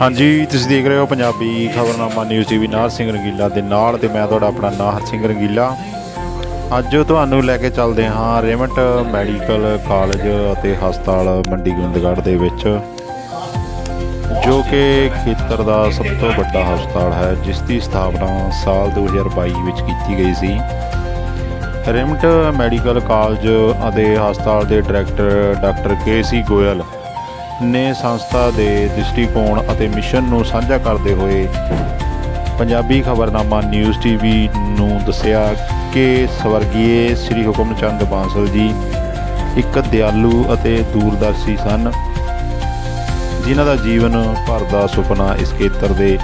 ਹਾਂਜੀ, ਤੁਸੀਂ ਦੇਖ ਰਹੇ ਹੋ ਪੰਜਾਬੀ ਖਬਰਨਾਮਾ ਨਿਊਜ਼ ਟੀਵੀ ਨਾਰ ਸਿੰਘ ਰੰਗੀਲਾ ਦੇ ਨਾਲ ਤੇ ਮੈਂ ਤੁਹਾਡਾ ਆਪਣਾ ਨਾਹਰ ਸਿੰਘ ਰੰਗੀਲਾ। ਅੱਜ ਤੁਹਾਨੂੰ ਲੈ ਕੇ ਚੱਲਦੇ ਹਾਂ ਰੇਮਟ ਮੈਡੀਕਲ ਕਾਲਜ ਅਤੇ ਹਸਪਤਾਲ ਮੰਡੀ ਗੋਬਿੰਦਗੜ੍ਹ ਦੇ ਵਿੱਚ, ਜੋ ਕਿ ਖੇਤਰ ਦਾ ਸਭ ਤੋਂ ਵੱਡਾ ਹਸਪਤਾਲ ਹੈ, ਜਿਸ ਦੀ ਸਥਾਪਨਾ ਸਾਲ 2022 ਵਿੱਚ ਕੀਤੀ ਗਈ ਸੀ। ਰੇਮਟ ਮੈਡੀਕਲ ਕਾਲਜ ਅਤੇ ਹਸਪਤਾਲ ਦੇ director doctor K C Goyal ਨੇ ਸੰਸਥਾ ਦੇ ਦ੍ਰਿਸ਼ਟੀਕੋਣ ਅਤੇ ਮਿਸ਼ਨ ਨੂੰ ਸਾਂਝਾ ਕਰਦੇ ਹੋਏ ਪੰਜਾਬੀ ਖਬਰਨਾਮਾ ਨਿਊਜ਼ ਟੀਵੀ ਨੂੰ ਦੱਸਿਆ ਕਿ ਸਵਰਗੀਏ ਸ੍ਰੀ ਹੁਕਮ ਚੰਦ ਬਾਂਸਲ ਜੀ ਇੱਕ ਦਿਆਲੂ ਅਤੇ ਦੂਰਦਰਸ਼ੀ ਸਨ, ਜਿਨ੍ਹਾਂ ਦਾ ਜੀਵਨ ਭਰ ਦਾ ਸੁਪਨਾ ਇਸ ਖੇਤਰ ਦੇ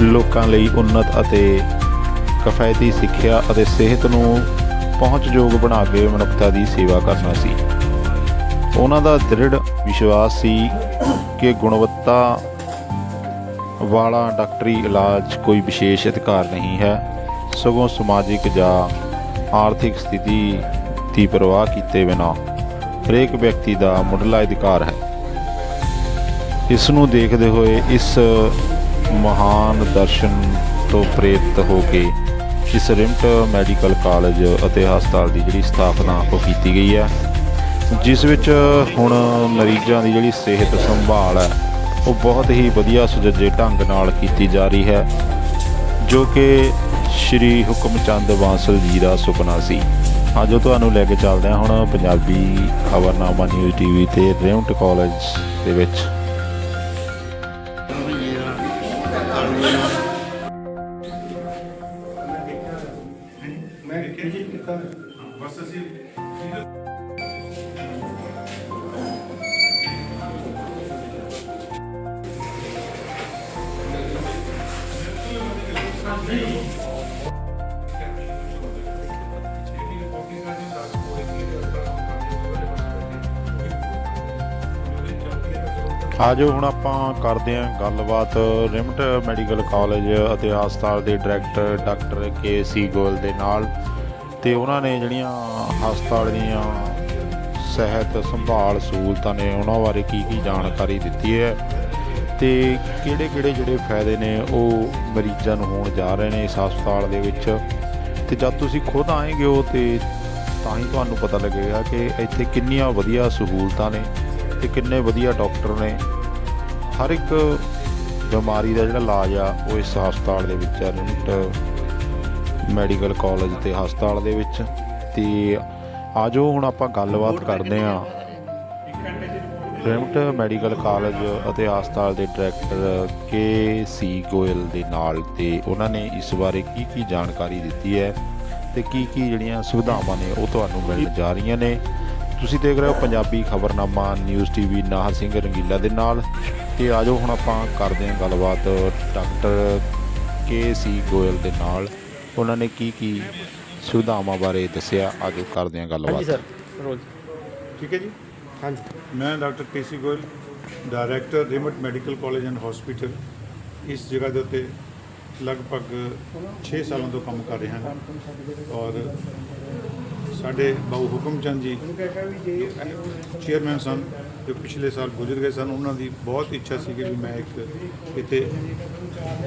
ਲੋਕਾਂ ਲਈ ਉੱਨਤ ਅਤੇ ਕਿਫਾਇਤੀ ਸਿੱਖਿਆ ਅਤੇ ਸਿਹਤ ਨੂੰ ਪਹੁੰਚਯੋਗ ਬਣਾ ਕੇ ਮਨੁੱਖਤਾ ਦੀ ਸੇਵਾ ਕਰਨਾ ਸੀ। ਉਹਨਾਂ ਦਾ ਦ੍ਰਿੜ ਵਿਸ਼ਵਾਸ ਸੀ ਕਿ ਗੁਣਵੱਤਾ ਵਾਲਾ ਡਾਕਟਰੀ ਇਲਾਜ ਕੋਈ ਵਿਸ਼ੇਸ਼ ਅਧਿਕਾਰ ਨਹੀਂ ਹੈ। ਸਗੋਂ ਸਮਾਜਿਕ ਜਾਂ ਆਰਥਿਕ ਸਥਿਤੀ ਦੀ ਪਰਵਾਹ ਕੀਤੇ ਬਿਨਾਂ ਹਰੇਕ ਵਿਅਕਤੀ ਦਾ ਮੁੱਢਲਾ ਅਧਿਕਾਰ ਹੈ। ਇਸ ਨੂੰ ਦੇਖਦੇ ਹੋਏ ਇਸ ਮਹਾਨ ਦਰਸ਼ਨ ਤੋਂ ਪ੍ਰੇਰਿਤ ਹੋ ਕੇ ਇਸ ਰਿਮਟ ਮੈਡੀਕਲ ਕਾਲਜ ਅਤੇ ਹਸਪਤਾਲ ਦੀ ਜਿਹੜੀ ਸਥਾਪਨਾ ਉਹ ਕੀਤੀ ਗਈ ਹੈ। ਜਿਸ ਵਿੱਚ ਹੁਣ ਮਰੀਜ਼ਾਂ ਦੀ ਜਿਹੜੀ ਸਿਹਤ ਸੰਭਾਲ ਹੈ, ਉਹ ਬਹੁਤ ਹੀ ਵਧੀਆ ਸੁਜੱਜੇ ਢੰਗ ਨਾਲ ਕੀਤੀ ਜਾ ਰਹੀ ਹੈ, ਜੋ ਕਿ ਸ਼੍ਰੀ ਹੁਕਮ ਚੰਦ ਬਾਂਸਲ ਜੀ ਦਾ ਸੁਪਨਾ ਸੀ। ਅੱਜ ਉਹ ਤੁਹਾਨੂੰ ਲੈ ਕੇ ਚੱਲਦੇ ਹਾਂ ਹੁਣ ਪੰਜਾਬੀ ਖਬਰਨਾਮਾ ਨਿਊਜ਼ ਟੀਵੀ ਤੇ ਰੇਉਂਟ ਕਾਲਜ ਦੇ ਵਿੱਚ। ਮੈਂ ਕਿਹੜੀ ਕੀਤਾ ਬਸ ਅਸੀਂ ਆਜੋ ਹੁਣ ਆਪਾਂ ਕਰਦੇ ਹਾਂ ਗੱਲਬਾਤ। ਰਿਮਟ ਮੈਡੀਕਲ ਕਾਲਜ ਅਤੇ ਹਸਪਤਾਲ ਦੇ ਡਾਇਰੈਕਟਰ ਡਾਕਟਰ ਕੇ ਸੀ ਗੋਲ ਦੇ ਨਾਲ। ਤੇ ਉਹਨਾਂ ਨੇ ਜਿਹੜੀਆਂ ਹਸਪਤਾਲ ਦੀਆਂ ਸਿਹਤ ਸੰਭਾਲ ਸਹੂਲਤਾਂ ਨੇ, ਉਹਨਾਂ ਬਾਰੇ ਕੀ ਕੀ ਜਾਣਕਾਰੀ ਦਿੱਤੀ ਹੈ ਤੇ ਕਿਹੜੇ ਕਿਹੜੇ ਜਿਹੜੇ ਫਾਇਦੇ ਨੇ ਉਹ ਮਰੀਜ਼ਾਂ ਨੂੰ ਹੋਣ ਜਾ ਰਹੇ ਨੇ ਇਸ ਹਸਪਤਾਲ ਦੇ ਵਿੱਚ। ਤੇ ਜਦ ਤੁਸੀਂ ਖੁਦ ਆਏਗੇ ਹੋ ਤੇ ਤਾਂ ਹੀ ਤੁਹਾਨੂੰ ਪਤਾ ਲੱਗੇਗਾ ਕਿ ਇੱਥੇ ਕਿੰਨੀਆਂ ਵਧੀਆ ਸਹੂਲਤਾਂ ਨੇ। ਤੇ ਕਿੰਨੇ ਵਧੀਆ ਡਾਕਟਰ ਨੇ। ਹਰ ਇੱਕ ਬਿਮਾਰੀ ਦਾ ਜਿਹੜਾ ਇਲਾਜ ਆ, ਉਹ ਇਸ ਹਸਪਤਾਲ ਦੇ ਵਿੱਚ ਆ ਰਿਮਟ ਮੈਡੀਕਲ ਕਾਲਜ ਤੇ ਹਸਪਤਾਲ ਦੇ ਵਿੱਚ। ਤੇ ਆਜੋ ਹੁਣ ਆਪਾਂ ਗੱਲਬਾਤ ਕਰਦੇ ਹਾਂ। ਰਿਮਟ ਮੈਡੀਕਲ ਕਾਲਜ ਅਤੇ ਹਸਪਤਾਲ ਦੇ ਡਾਇਰੈਕਟਰ ਕੇ ਸੀ ਗੋਇਲ ਦੇ ਨਾਲ ਤੇ ਉਹਨਾਂ ਨੇ ਇਸ ਬਾਰੇ ਕੀ ਕੀ ਜਾਣਕਾਰੀ ਦਿੱਤੀ ਹੈ ਤੇ ਕੀ ਕੀ ਜਿਹੜੀਆਂ ਸੁਵਿਧਾਵਾਂ ਨੇ, ਉਹ ਤੁਹਾਨੂੰ ਮਿਲਣ ਜਾ ਰਹੀਆਂ ਨੇ। ਤੁਸੀਂ ਦੇਖ ਰਹੇ ਹੋ ਪੰਜਾਬੀ ਖਬਰਨਾਮਾ ਨਿਊਜ਼ ਟੀਵੀ ਨਾਹਰ ਸਿੰਘ ਰੰਗੀਲਾ ਦੇ ਨਾਲ। ਤੇ ਆਜੋ ਹੁਣ ਆਪਾਂ ਕਰਦੇ ਹਾਂ ਗੱਲਬਾਤ ਡਾਕਟਰ ਕੇ ਸੀ ਗੋਇਲ ਦੇ ਨਾਲ। ਉਹਨਾਂ ਨੇ ਕੀ ਕੀ ਸੁਵਿਧਾਵਾਂ ਬਾਰੇ ਦੱਸਿਆ ਆਜੋ ਕਰਦੇ ਹਾਂ ਹਾਂਜੀ ਗੱਲਬਾਤ ਸਰ ਰੋਜ਼। ਠੀਕ ਹੈ ਜੀ? ਹਾਂਜੀ। ਮੈਂ doctor KC Goyal director RIMT medical college and hospital. ਇਸ ਜਗ੍ਹਾ ਦੇ ਉੱਤੇ ਲਗਭਗ 6 ਸਾਲਾਂ ਤੋਂ ਕੰਮ ਕਰ ਰਿਹਾ ਹਾਂ ਔਰ ਸਾਡੇ ਬਾਊ ਹੁਕਮਚੰਦ ਜੀ ਚੇਅਰਮੈਨ ਸਨ, ਜੋ ਪਿਛਲੇ ਸਾਲ ਗੁਜ਼ਰ ਗਏ ਸਨ, ਉਹਨਾਂ ਦੀ ਬਹੁਤ ਇੱਛਾ ਸੀ ਕਿ ਵੀ ਮੈਂ ਇੱਕ ਇੱਥੇ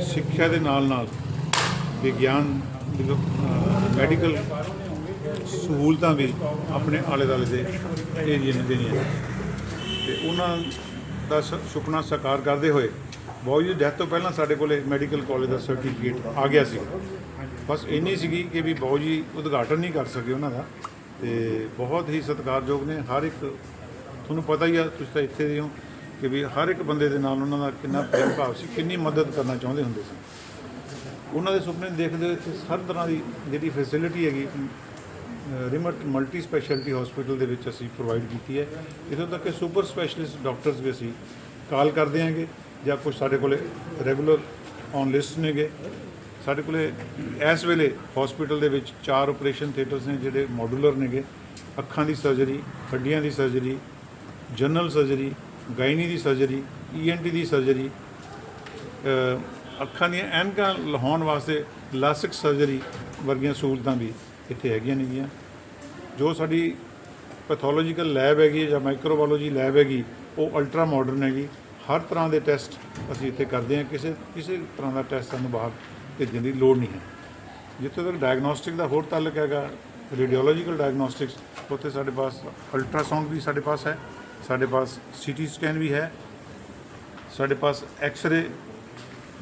ਸਿੱਖਿਆ ਦੇ ਨਾਲ ਨਾਲ ਵਿਗਿਆਨ ਮੈਡੀਕਲ ਸਹੂਲਤਾਂ ਵੀ ਆਪਣੇ ਆਲੇ ਦੁਆਲੇ ਦੇ ਏਰੀਏ ਨੂੰ ਦੇਣੀਆਂ। ਤੇ ਉਹਨਾਂ ਦਾ ਸ- ਸੁਪਨਾ ਸਾਕਾਰ ਕਰਦੇ ਹੋਏ ਬਾਊ ਜੀ ਡੈਥ ਤੋਂ ਪਹਿਲਾਂ ਸਾਡੇ ਕੋਲੇ ਮੈਡੀਕਲ ਕਾਲਜ ਦਾ ਸਰਟੀਫਿਕੇਟ ਆ ਗਿਆ ਸੀ। ਬਸ ਇੰਨੀ ਸੀਗੀ ਕਿ ਵੀ ਬਾਊ ਜੀ, ਉਦਘਾਟਨ ਨਹੀਂ ਕਰ ਸਕੇ ਉਹਨਾਂ ਦਾ। ਤੇ ਬਹੁਤ ਹੀ ਸਤਿਕਾਰਯੋਗ ਨੇ। ਹਰ ਇੱਕ, ਤੁਹਾਨੂੰ ਪਤਾ ਹੀ ਆ, ਤੁਸੀਂ ਤਾਂ ਇੱਥੇ ਦੇ ਹੋ ਕਿ ਵੀ ਹਰ ਇੱਕ ਬੰਦੇ ਦੇ ਨਾਲ ਉਹਨਾਂ ਦਾ ਕਿੰਨਾ ਪ੍ਰੇਮ ਭਾਵ ਸੀ, ਕਿੰਨੀ ਮਦਦ ਕਰਨਾ ਚਾਹੁੰਦੇ ਹੁੰਦੇ ਸੀ। ਉਹਨਾਂ ਦੇ ਸੁਪਨੇ ਦੇਖਦੇ ਹੋਏ ਇੱਥੇ ਹਰ ਤਰ੍ਹਾਂ ਦੀ ਜਿਹੜੀ ਫੈਸਿਲਿਟੀ ਹੈਗੀ ਰਿਮਟ ਮਲਟੀ ਸਪੈਸ਼ਲਿਟੀ ਹਸਪੀਟਲ ਦੇ ਵਿੱਚ ਅਸੀਂ ਪ੍ਰੋਵਾਈਡ ਕੀਤੀ ਹੈ। ਇਥੋਂ ਤੱਕ ਕਿ ਸੁਪਰ ਸਪੈਸ਼ਲਿਸਟ ਡਾਕਟਰਸ ਵੀ ਅਸੀਂ ਕਾਲ ਕਰਦੇ ਹਾਂਗੇ। ਜਾਂ ਕੁਝ ਸਾਡੇ ਕੋਲੇ ਰੈਗੂਲਰ ਔਨ ਲਿਸਟ ਨੇਗੇ। ਸਾਡੇ ਕੋਲੇ ਇਸ ਵੇਲੇ ਹਸਪੀਟਲ ਦੇ ਵਿੱਚ ਚਾਰ ਆਪਰੇਸ਼ਨ ਥੀਏਟਰਸ ਨੇ ਜਿਹੜੇ ਮੋਡੂਲਰ ਨੇਗੇ। ਅੱਖਾਂ ਦੀ ਸਰਜਰੀ ਹੱਡੀਆਂ ਦੀ ਸਰਜਰੀ ਜਨਰਲ ਸਰਜਰੀ ਗਾਇਨੀ ਦੀ ਸਰਜਰੀ ਈਐਨਟੀ ਦੀ ਸਰਜਰੀ ਅੱਖਾਂ ਦੀਆਂ ਐਨਕਾਂ ਲਹਾਉਣ ਵਾਸਤੇ ਲਾਸਿਕ ਸਰਜਰੀ ਵਰਗੀਆਂ ਸਹੂਲਤਾਂ ਵੀ ਇੱਥੇ ਹੈਗੀਆਂ ਨੇਗੀਆਂ। ਜੋ ਸਾਡੀ ਪੈਥੋਲੋਜੀਕਲ ਲੈਬ ਹੈਗੀ ਜਾਂ ਮਾਈਕਰੋਬਾਇਓਲੋਜੀ ਲੈਬ ਹੈਗੀ, ਉਹ ਅਲਟਰਾ ਮਾਡਰਨ ਹੈਗੀ। ਹਰ ਤਰ੍ਹਾਂ ਦੇ ਟੈਸਟ ਅਸੀਂ ਇੱਥੇ ਕਰਦੇ ਹਾਂ। ਕਿਸੇ ਕਿਸੇ ਤਰ੍ਹਾਂ ਦਾ ਟੈਸਟ ਸਾਨੂੰ ਬਾਹਰ ਭੇਜਣ ਦੀ ਲੋੜ ਨਹੀਂ ਹੈ। ਜਿੱਥੇ ਤੱਕ ਡਾਇਗਨੋਸਟਿਕ ਦਾ ਹੋਰ ਤਾਲੁਕ ਹੈਗਾ ਰੇਡੀਓਲੋਜੀਕਲ ਡਾਇਗਨੋਸਟਿਕਸ ਉੱਥੇ ਸਾਡੇ ਪਾਸ ਅਲਟਰਾਸਾਊਂਡ ਵੀ ਸਾਡੇ ਪਾਸ ਹੈ, ਸਾਡੇ ਪਾਸ ਸੀਟੀ ਸਕੈਨ ਵੀ ਹੈ, ਸਾਡੇ ਪਾਸ ਐਕਸ-ਰੇ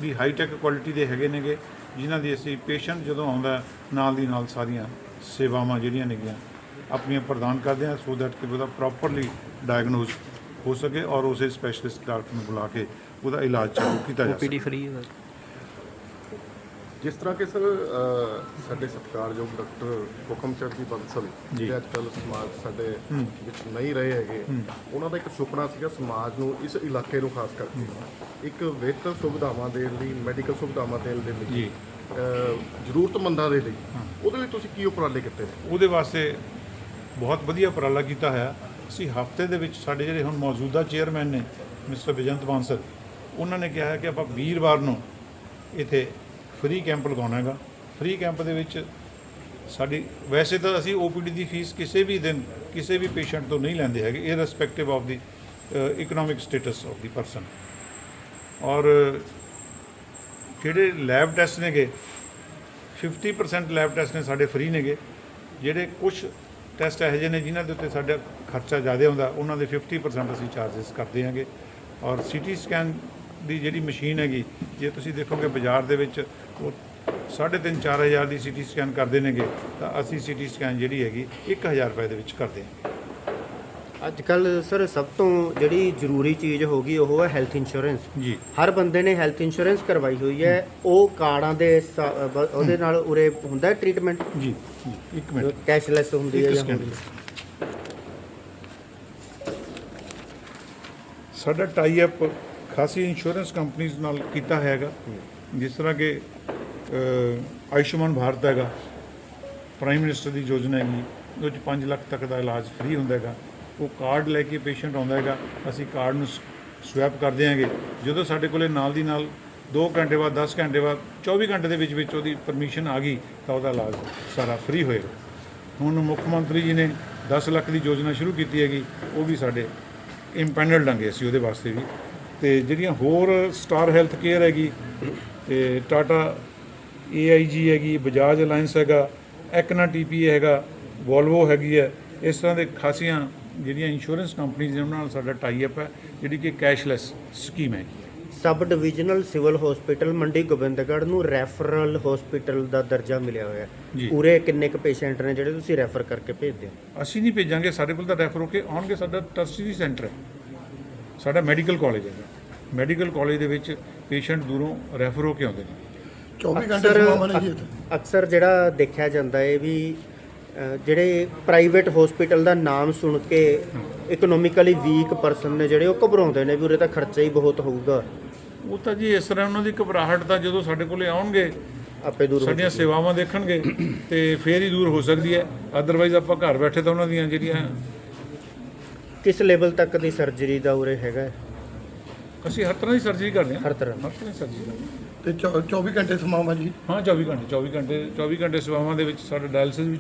ਵੀ ਹਾਈ ਟੈਕ ਕੁਆਲਿਟੀ ਦੇ ਹੈਗੇ ਨੇਗੇ, ਜਿਨ੍ਹਾਂ ਦੀ ਅਸੀਂ ਪੇਸ਼ੈਂਟ ਜਦੋਂ ਆਉਂਦਾ, ਨਾਲ ਦੀ ਨਾਲ ਸਾਰੀਆਂ ਸੇਵਾਵਾਂ ਜਿਹੜੀਆਂ ਨੇਗੀਆਂ, ਆਪਣੀਆਂ ਪ੍ਰਦਾਨ ਕਰਦੇ ਹਾਂ ਸੋ ਦੈਟ ਕਿ ਉਹਦਾ ਪ੍ਰੋਪਰਲੀ ਡਾਇਗਨੋਸ ਹੋ ਸਕੇ ਔਰ ਉਸੇ ਸਪੈਸ਼ਲਿਸਟ ਡਾਕਟਰ ਨੂੰ ਬੁਲਾ ਕੇ ਉਹਦਾ ਇਲਾਜ ਚਾਲੂ ਕੀਤਾ ਜਾ ਸਕੇ। ਓਪੀਡੀ ਫ੍ਰੀ ਹੈ। ਸਰ ਜਿਸ ਤਰ੍ਹਾਂ ਕਿ ਸਰ ਅ, ਸਾਡੇ ਸਤਿਕਾਰਯੋਗ ਡਾਕਟਰ ਹੁਕਮਚੰਦ ਜੀ ਬੰਸਲ ਜੀ। ਜਿਹੜੇ ਅੱਜ ਕੱਲ੍ਹ ਸਮਾਜ ਸਾਡੇ ਵਿੱਚ ਨਹੀਂ ਰਹੇ ਹੈਗੇ ਉਹਨਾਂ ਦਾ ਇੱਕ ਸੁਪਨਾ ਸੀਗਾ ਸਮਾਜ ਨੂੰ ਇਸ ਇਲਾਕੇ ਨੂੰ ਖਾਸ ਕਰਕੇ। ਇੱਕ ਬਿਹਤਰ ਸੁਵਿਧਾਵਾਂ ਦੇਣ ਲਈ ਮੈਡੀਕਲ ਸੁਵਿਧਾਵਾਂ ਦੇਣ ਦੇ ਲਈ ਜੀ। ਅ, ਜ਼ਰੂਰਤਮੰਦਾਂ ਦੇ ਲਈ। ਉਹਦੇ ਲਈ ਤੁਸੀਂ ਕੀ ਉਪਰਾਲੇ ਕੀਤੇ ਨੇ? ਉਹਦੇ ਵਾਸਤੇ ਬਹੁਤ ਵਧੀਆ ਉਪਰਾਲਾ ਕੀਤਾ ਹੋਇਆ। ਅਸੀਂ ਹਫ਼ਤੇ ਦੇ ਵਿੱਚ ਸਾਡੇ ਜਿਹੜੇ ਹੁਣ ਮੌਜੂਦਾ ਚੇਅਰਮੈਨ ਨੇ, ਮਿਸਟਰ ਵਿਜੰਤ ਬਾਂਸਲ ਉਹਨਾਂ ਨੇ ਕਿਹਾ ਹੈ ਕਿ ਆਪਾਂ ਵੀਰਵਾਰ ਨੂੰ ਇੱਥੇ ਫ੍ਰੀ ਕੈਂਪ ਲਗਾਉਣਾ ਹੈਗਾ। ਫ੍ਰੀ ਕੈਂਪ ਦੇ ਵਿੱਚ ਸਾਡੀ, ਵੈਸੇ ਤਾਂ ਅਸੀਂ ਓਪੀਡੀ ਦੀ ਫੀਸ ਕਿਸੇ ਵੀ ਦਿਨ ਕਿਸੇ ਵੀ ਪੇਸ਼ੈਂਟ ਤੋਂ ਨਹੀਂ ਲੈਂਦੇ ਹੈਗੇ irrespective of the economic status of the person ਔਰ ਜਿਹੜੇ ਲੈਬ ਟੈਸਟ ਨੇਗੇ 50% ਲੈਬ ਟੈਸਟ ਨੇ ਸਾਡੇ ਫ੍ਰੀ ਨੇਗੇ। ਜਿਹੜੇ ਕੁਝ ਟੈਸਟ ਇਹੋ ਜਿਹੇ ਨੇ ਜਿਨ੍ਹਾਂ ਦੇ ਉੱਤੇ ਸਾਡਾ ਖਰਚਾ ਜ਼ਿਆਦਾ ਹੁੰਦਾ ਉਹਨਾਂ ਦੇ 50% ਅਸੀਂ ਚਾਰजेस ਕਰਦੇ ਹਾਂਗੇ। ਔਰ ਸੀਟੀ ਸਕੈਨ ਦੀ ਜਿਹੜੀ ਮਸ਼ੀਨ ਹੈਗੀ ਜੇ ਤੁਸੀਂ ਦੇਖੋਗੇ ਬਾਜ਼ਾਰ ਦੇ ਵਿੱਚ ਉਹ 3.5 4000 ਦੀ ਸੀਟੀ ਸਕੈਨ ਕਰਦੇ ਨੇਗੇ ਤਾਂ ਅਸੀਂ ਸੀਟੀ ਸਕੈਨ ਜਿਹੜੀ ਹੈਗੀ 1000 ਰੁਪਏ ਦੇ ਵਿੱਚ ਕਰਦੇ ਹਾਂ। ਅੱਜ ਕੱਲ ਸਰ ਸਭ ਤੋਂ ਜਿਹੜੀ ਜ਼ਰੂਰੀ ਚੀਜ਼ ਹੋ ਗਈ ਉਹ ਹੈ ਹੈਲਥ ਇੰਸ਼ੋਰੈਂਸ ਜੀ। ਹਰ ਬੰਦੇ ਨੇ ਹੈਲਥ ਇੰਸ਼ੋਰੈਂਸ ਕਰਵਾਈ ਹੋਈ ਹੈ। ਉਹ ਕਾਰਡਾਂ ਦੇ ਉਹਦੇ ਨਾਲ ਉਰੇ ਹੁੰਦਾ ਟ੍ਰੀਟਮੈਂਟ ਜੀ ਇੱਕ ਮਿੰਟ। ਕੈਸ਼ਲੈਸ ਹੁੰਦੀ ਹੈ ਜਾਂ। ਹੁੰਦੀ ਹੈ? ਸਾਡਾ ਟਾਈ ਅਪ ਖਾਸੀ ਇੰਸ਼ੋਰੈਂਸ ਕੰਪਨੀਆਂ ਨਾਲ ਕੀਤਾ ਹੈਗਾ। ਜਿਸ ਤਰ੍ਹਾਂ ਕਿ ਆਯੁਸ਼ਮਾਨ ਭਾਰਤ ਹੈਗਾ ਪ੍ਰਾਈਮ ਮਿਨਿਸਟਰ ਦੀ ਯੋਜਨਾ ਹੈਗੀ, ਉਹਦੇ ਵਿੱਚ 5 ਲੱਖ ਤੱਕ ਦਾ ਇਲਾਜ ਫ੍ਰੀ ਹੁੰਦਾ ਹੈਗਾ। ਉਹ ਕਾਰਡ ਲੈ ਕੇ ਪੇਸ਼ੈਂਟ ਆਉਂਦਾ ਹੈਗਾ, ਅਸੀਂ ਕਾਰਡ ਨੂੰ ਸਵੈਪ ਕਰਦੇ ਹਾਂਗੇ ਜਦੋਂ ਸਾਡੇ ਕੋਲੇ ਨਾਲ ਦੀ ਨਾਲ 2 ਘੰਟੇ ਬਾਅਦ 10 ਘੰਟੇ ਬਾਅਦ 24 ਘੰਟੇ ਦੇ ਵਿੱਚ ਵਿੱਚ ਉਹਦੀ ਪਰਮਿਸ਼ਨ ਆ ਗਈ, ਤਾਂ ਉਹਦਾ ਇਲਾਜ ਸਾਰਾ ਫ੍ਰੀ ਹੋਏਗਾ। ਹੁਣ ਮੁੱਖ ਮੰਤਰੀ ਜੀ ਨੇ 10 ਲੱਖ ਦੀ ਯੋਜਨਾ ਸ਼ੁਰੂ ਕੀਤੀ ਹੈਗੀ, ਉਹ ਵੀ ਸਾਡੇ ਇੰਪੈਨਲ ਲਾਂਗੇ ਅਸੀਂ ਉਹਦੇ ਵਾਸਤੇ ਵੀ। ਤੇ ਜਿਹੜੀਆਂ ਹੋਰ ਸਟਾਰ ਹੈਲਥ ਕੇਅਰ ਹੈਗੀ, ਤੇ ਟਾਟਾ AIG ਹੈਗੀ, ਬਜਾਜ ਅਲਾਈਅੰਸ ਹੈਗਾ, ਐਕਨਾ ਟੀਪੀ ਹੈਗਾ, ਵੋਲਵੋ ਹੈਗੀ ਹੈ, ਇਸ ਤਰ੍ਹਾਂ ਦੇ ਖਾਸੀਆਂ ਜਿਹੜੀਆਂ ਇੰਸ਼ੋਰੈਂਸ ਕੰਪਨੀਆਂ ਨੇ ਉਹਨਾਂ ਨਾਲ ਸਾਡਾ ਟਾਈ ਅਪ ਹੈ, ਜਿਹੜੀ ਕਿ ਕੈਸ਼ਲੈਸ ਸਕੀਮ ਹੈ। ਸਬ divisional civil hospital Mandi Gobindgarh ਨੂੰ ਰੈਫਰਲ ਹਸਪੀਟਲ ਦਾ ਦਰਜਾ ਮਿਲਿਆ ਹੋਇਆ ਜੀ। ਹੈ ਉਰੇ ਕਿੰਨੇ ਕੁ ਪੇਸ਼ੈਂਟ ਨੇ ਜਿਹੜੇ ਤੁਸੀਂ ਰੈਫਰ ਕਰਕੇ ਭੇਜਦੇ ਹੋ? ਅਸੀਂ ਨਹੀਂ ਭੇਜਾਂਗੇ ਸਾਡੇ ਕੋਲ ਤਾਂ ਰੈਫਰ ਹੋ ਕੇ ਆਉਣਗੇ ਸਾਡਾ ਟਰਸਰੀ ਸੈਂਟਰ ਹੈ। ਸਾਡਾ ਮੈਡੀਕਲ ਕਾਲਜ ਹੈ। ਮੈਡੀਕਲ ਕਾਲਜ ਦੇ ਵਿੱਚ ਪੇਸ਼ੈਂਟ ਦੂਰੋਂ ਰੈਫਰ ਹੋ ਕੇ ਆਉਂਦੇ ਨੇ। 24 ਘੰਟੇ ਅਕਸਰ ਸਮਾਂ ਨੇ ਜੀ ਅਕਸਰ ਜਿਹੜਾ ਦੇਖਿਆ ਜਾਂਦਾ ਹੈ ਵੀ ਜਿਹੜੇ ਪ੍ਰਾਈਵੇਟ ਹਸਪੀਟਲ ਦਾ ਨਾਮ ਸੁਣ ਕੇ ਇਕਨੋਮਿਕਲੀ ਵੀਕ ਪਰਸਨ ਨੇ ਜਿਹੜੇ ਉਹ ਘਬਰਾਉਂਦੇ ਨੇ ਵੀ ਉਰੇ ਤਾਂ ਖਰਚਾ ਹੀ ਬਹੁਤ ਹੋਊਗਾ। ਉਹ ਤਾਂ ਜੀ ਇਸ ਤਰ੍ਹਾਂ ਉਹਨਾਂ ਦੀ ਘਬਰਾਹਟ ਤਾਂ ਜਦੋਂ ਸਾਡੇ ਕੋਲੇ ਆਉਣਗੇ ਆਪੇ ਦੂਰ ਸਾਡੀਆਂ ਸੇਵਾਵਾਂ ਦੇਖਣਗੇ ਤੇ ਫੇਰ ਹੀ ਦੂਰ ਹੋ ਸਕਦੀ ਹੈ। ਅਦਰਵਾਈਜ਼ ਆਪਾਂ ਘਰ ਬੈਠੇ ਤਾਂ ਉਹਨਾਂ ਦੀਆਂ ਜਿਹੜੀਆਂ ਕਿਸ ਲੈਵਲ ਤੱਕ ਦੀ ਸਰਜਰੀ ਦਾ ਉਰੇ ਹੈਗਾ? ਅਸੀਂ ਹਰ ਤਰ੍ਹਾਂ ਦੀ ਸਰਜਰੀ ਕਰਦੇ ਹਾਂ। ਹਰ ਤਰ੍ਹਾਂ ਹਰ ਤਰ੍ਹਾਂ ਦੀ ਸਰਜਰੀ ਕਰਦੇ। ਤੇ ਚੌ- 24 ਘੰਟੇ ਸਮਾਂ ਵਾ ਜੀ? ਹਾਂ 24 ਘੰਟੇ 24 ਘੰਟੇ 24 ਘੰਟੇ ਸੇਵਾਵਾਂ ਦੇ ਵਿੱਚ ਸਾਡਾ ਡਾਇਲਿਸਿਸ ਵੀ